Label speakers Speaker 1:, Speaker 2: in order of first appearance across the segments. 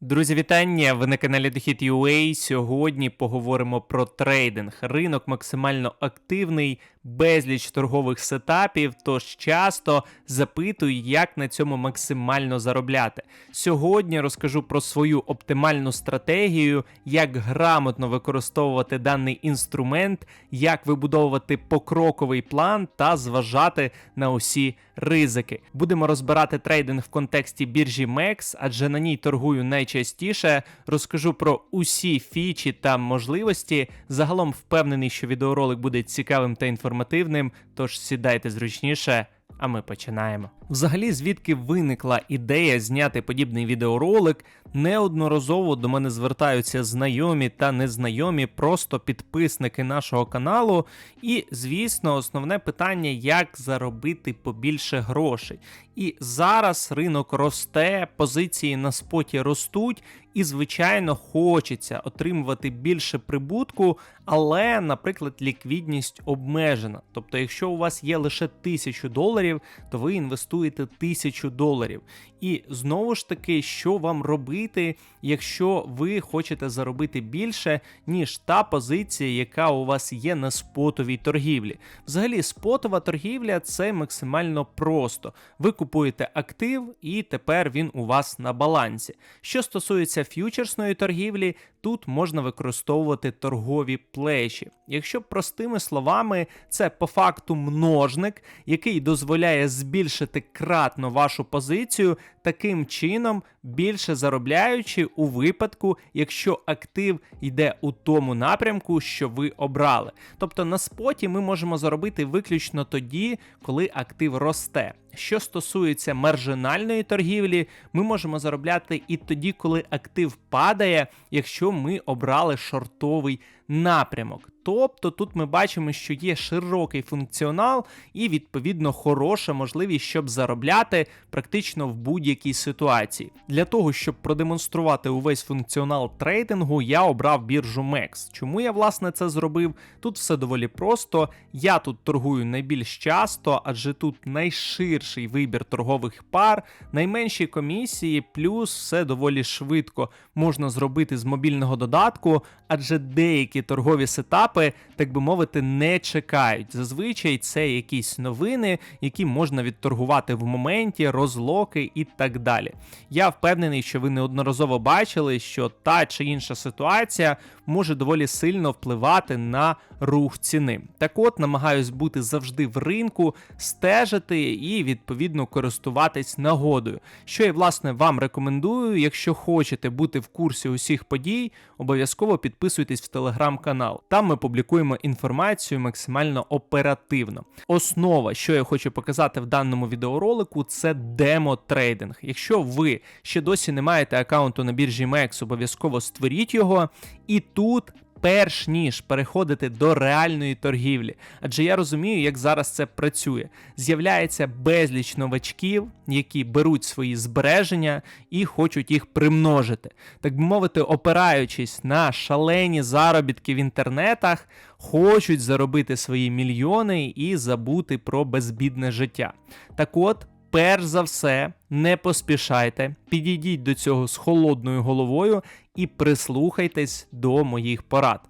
Speaker 1: Друзі, вітання! Ви на каналі Дохід UA. Сьогодні поговоримо про трейдинг. Ринок максимально активний, безліч торгових сетапів, тож часто запитую, як на цьому максимально заробляти. Сьогодні розкажу про свою оптимальну стратегію, як грамотно використовувати даний інструмент, як вибудовувати покроковий план та зважати на усі ризики. Будемо розбирати трейдинг в контексті біржі MEX, адже на ній торгую найчастіше. Розкажу про усі фічі та можливості. Загалом впевнений, що відеоролик буде цікавим та інформативним, тож сідайте зручніше. А ми починаємо. Взагалі, звідки виникла ідея зняти подібний відеоролик? Неодноразово до мене звертаються знайомі та незнайомі, просто підписники нашого каналу. І, звісно, основне питання, як заробити побільше грошей. І зараз ринок росте, позиції на споті ростуть, і, звичайно, хочеться отримувати більше прибутку, але, наприклад, ліквідність обмежена. Тобто, якщо у вас є лише тисячу доларів, то ви інвестуєте тисячу доларів. І знову ж таки, що вам робити, якщо ви хочете заробити більше, ніж та позиція, яка у вас є на спотовій торгівлі. Взагалі, спотова торгівля це максимально просто. Ви купуєте актив, і тепер він у вас на балансі. Що стосується ф'ючерсної торгівлі, тут можна використовувати торгові плечі. Якщо простими словами, це по факту множник, який дозволяє збільшити кратно вашу позицію, таким чином більше заробляючи у випадку, якщо актив йде у тому напрямку, що ви обрали. Тобто на споті ми можемо заробити виключно тоді, коли актив росте. Що стосується маржинальної торгівлі, ми можемо заробляти і тоді, коли актив падає, якщо ми обрали шортовий напрямок. Тобто тут ми бачимо, що є широкий функціонал і, відповідно, хороша можливість, щоб заробляти практично в будь-якій ситуації. Для того, щоб продемонструвати увесь функціонал трейдингу, я обрав біржу MEX. Чому я власне це зробив? Тут все доволі просто. Я тут торгую найбільш часто, адже тут найширший вибір торгових пар, найменші комісії, плюс все доволі швидко можна зробити з мобільного додатку, адже деякі торгові сетапи, так би мовити, не чекають. Зазвичай це якісь новини, які можна відторгувати в моменті, розлоки і так далі. Я впевнений, що ви неодноразово бачили, що та чи інша ситуація може доволі сильно впливати на рух ціни. Так от намагаюсь бути завжди в ринку, стежити і відповідно користуватись нагодою. Що я власне вам рекомендую, якщо хочете бути в курсі усіх подій, обов'язково підписуйтесь в телеграм-канал. Там ми публікуємо інформацію максимально оперативно. Основа, що я хочу показати в даному відеоролику, це демо-трейдинг. Якщо ви ще досі не маєте аккаунту на біржі MEX, обов'язково створіть його і тут. Перш ніж переходити до реальної торгівлі, адже я розумію, як зараз це працює. З'являється безліч новачків, які беруть свої збереження і хочуть їх примножити. Так би мовити, опираючись на шалені заробітки в інтернетах, хочуть заробити свої мільйони і забути про безбідне життя. Так от перш за все, не поспішайте, підійдіть до цього з холодною головою і прислухайтесь до моїх порад.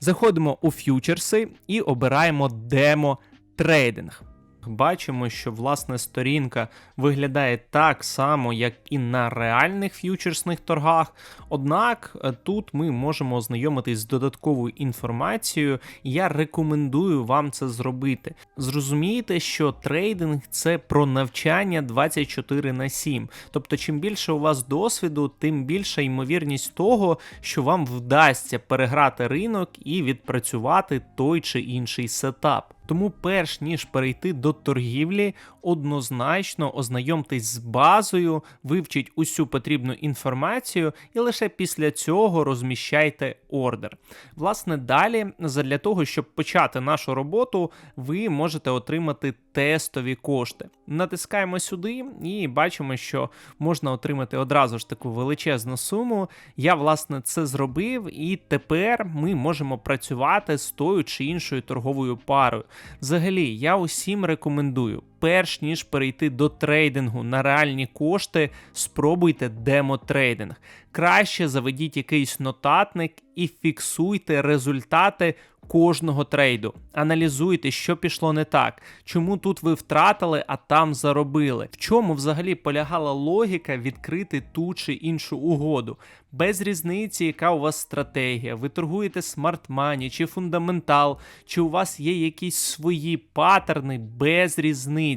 Speaker 1: Заходимо у ф'ючерси і обираємо демо трейдинг. Бачимо, що власне сторінка виглядає так само, як і на реальних ф'ючерсних торгах. Однак е, тут ми можемо ознайомитись з додатковою інформацією, і я рекомендую вам це зробити. Зрозумійте, що трейдинг це про навчання 24 на 7. Тобто, чим більше у вас досвіду, тим більша ймовірність того, що вам вдасться переграти ринок і відпрацювати той чи інший сетап. Тому, перш ніж перейти до торгівлі, однозначно ознайомтесь з базою, вивчіть усю потрібну інформацію і лише після цього розміщайте ордер. Власне, далі, для того, щоб почати нашу роботу, ви можете отримати тестові кошти. Натискаємо сюди і бачимо, що можна отримати одразу ж таку величезну суму. Я, власне, це зробив, і тепер ми можемо працювати з тою чи іншою торговою парою. Взагалі, я усім рекомендую перш ніж перейти до трейдингу на реальні кошти, спробуйте демо-трейдинг. Краще заведіть якийсь нотатник і фіксуйте результати кожного трейду. Аналізуйте, що пішло не так, чому тут ви втратили, а там заробили. В чому взагалі полягала логіка відкрити ту чи іншу угоду. Без різниці, яка у вас стратегія. Ви торгуєте смарт-мані чи фундаментал, чи у вас є якісь свої паттерни без різниці.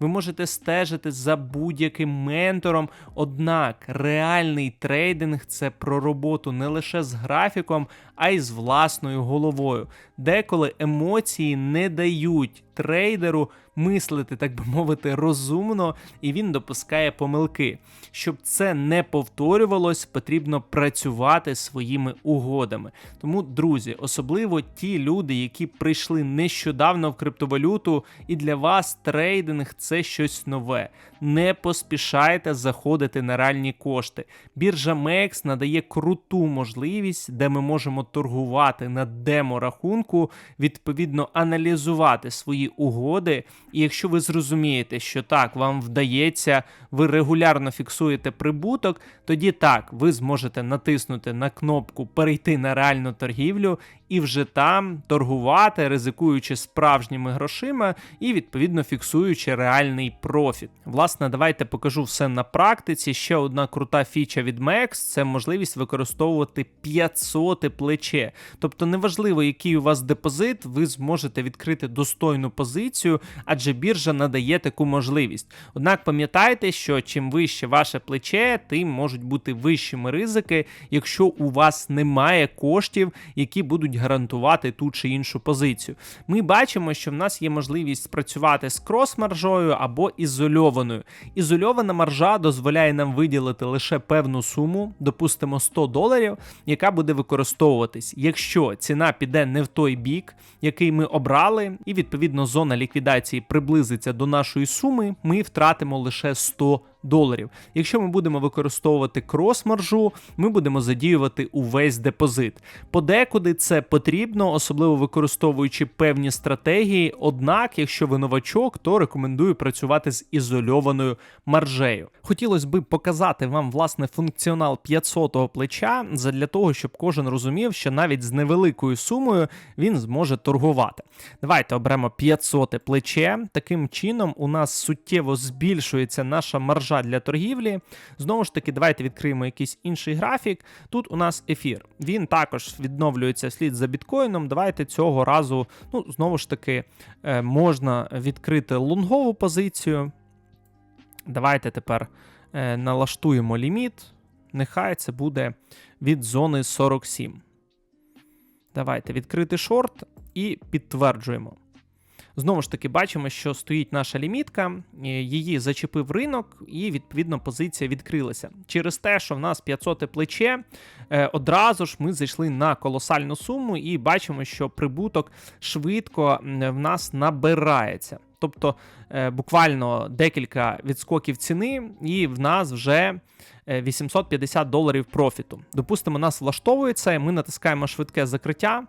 Speaker 1: Ви можете стежити за будь-яким ментором. Однак реальний трейдинг це про роботу не лише з графіком, а й з власною головою. Деколи емоції не дають трейдеру мислити, так би мовити, розумно, і він допускає помилки. Щоб це не повторювалось, потрібно працювати своїми угодами. Тому, друзі, особливо ті люди, які прийшли нещодавно в криптовалюту, і для вас трейдинг це щось нове. Не поспішайте заходити на реальні кошти. Біржа MEX надає круту можливість, де ми можемо торгувати на демо-рахунку, відповідно аналізувати свої угоди. І якщо ви зрозумієте, що так, вам вдається, ви регулярно фіксуєте прибуток, тоді так, ви зможете натиснути на кнопку Перейти на реальну торгівлю і вже там торгувати, ризикуючи справжніми грошима і відповідно фіксуючи реальний профіт. Власне, давайте покажу все на практиці. Ще одна крута фіча від MEX – це можливість використовувати 500 плече. Тобто, неважливо, який у вас депозит, ви зможете відкрити достойну позицію, адже біржа надає таку можливість. Однак пам'ятайте, що чим вище ваше плече, тим можуть бути вищими ризики, якщо у вас немає коштів, які будуть гарантувати ту чи іншу позицію. Ми бачимо, що в нас є можливість спрацювати з крос-маржою або ізольованою. Ізольована маржа дозволяє нам виділити лише певну суму, допустимо 100 доларів, яка буде використовуватись, якщо ціна піде не в той бік, який ми обрали, і відповідно зона ліквідації приблизиться до нашої суми, ми втратимо лише 100 доларів. Якщо ми будемо використовувати крос-маржу, ми будемо задіювати увесь депозит. Подекуди це потрібно, особливо використовуючи певні стратегії. Однак, якщо ви новачок, то рекомендую працювати з ізольованою маржею. Хотілося б показати вам власне функціонал 500-го плеча для того, щоб кожен розумів, що навіть з невеликою сумою він зможе торгувати. Давайте оберемо 500 плече. Таким чином, у нас суттєво збільшується наша маржа для торгівлі. Знову ж таки, давайте відкриємо якийсь інший графік. Тут у нас ефір. Він також відновлюється вслід за біткоїном. Давайте цього разу, ну, знову ж таки, е, можна відкрити лонгову позицію. Давайте тепер е, налаштуємо ліміт. Нехай це буде від зони 47. Давайте відкрити шорт і підтверджуємо. Знову ж таки, бачимо, що стоїть наша лімітка, е, її зачепив ринок, і відповідно позиція відкрилася. Через те, що в нас 500 плече, е, одразу ж ми зайшли на колосальну суму і бачимо, що прибуток швидко в нас набирається. Тобто е, буквально декілька відскоків ціни, і в нас вже 850 доларів профіту. Допустимо, нас влаштовує це, ми натискаємо швидке закриття.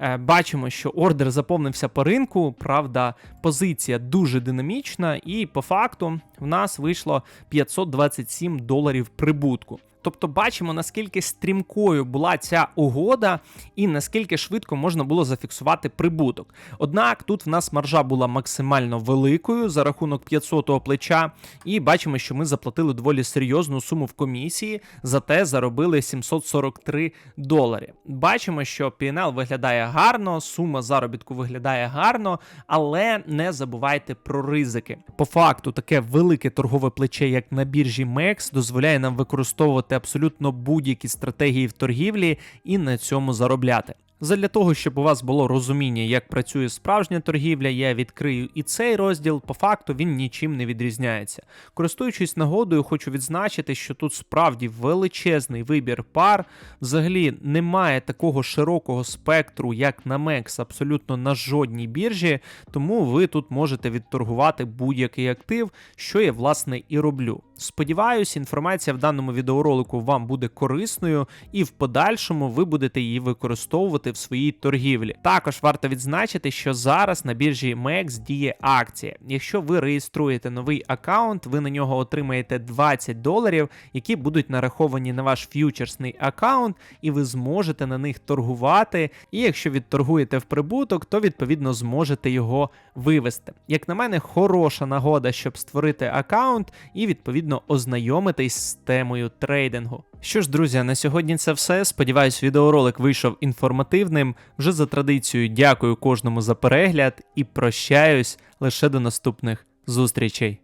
Speaker 1: Е, бачимо, що ордер заповнився по ринку. Правда, позиція дуже динамічна, і по факту в нас вийшло 527 доларів прибутку. Тобто бачимо, наскільки стрімкою була ця угода, і наскільки швидко можна було зафіксувати прибуток. Однак тут в нас маржа була максимально великою за рахунок 500-го плеча, і бачимо, що ми заплатили доволі серйозну суму в комісії, зате заробили 743 долари. Бачимо, що PNL виглядає гарно, сума заробітку виглядає гарно, але не забувайте про ризики. По факту, таке велике торгове плече, як на біржі MEX, дозволяє нам використовувати абсолютно будь-які стратегії в торгівлі і на цьому заробляти. Задля того, щоб у вас було розуміння, як працює справжня торгівля, я відкрию і цей розділ. По факту він нічим не відрізняється. Користуючись нагодою, хочу відзначити, що тут справді величезний вибір пар. Взагалі немає такого широкого спектру, як на MEX, абсолютно на жодній біржі, тому ви тут можете відторгувати будь-який актив, що я власне і роблю. Сподіваюсь, інформація в даному відеоролику вам буде корисною, і в подальшому ви будете її використовувати в своїй торгівлі. Також варто відзначити, що зараз на біржі MEX діє акція. Якщо ви реєструєте новий аккаунт, ви на нього отримаєте 20 доларів, які будуть нараховані на ваш ф'ючерсний аккаунт, і ви зможете на них торгувати. І якщо відторгуєте в прибуток, то відповідно зможете його вивести. Як на мене, хороша нагода, щоб створити аккаунт і відповідно ознайомитись з темою трейдингу. Що ж, друзі, на сьогодні це все. Сподіваюсь, відеоролик вийшов інформативним. Вже за традицією дякую кожному за перегляд і прощаюсь лише до наступних зустрічей.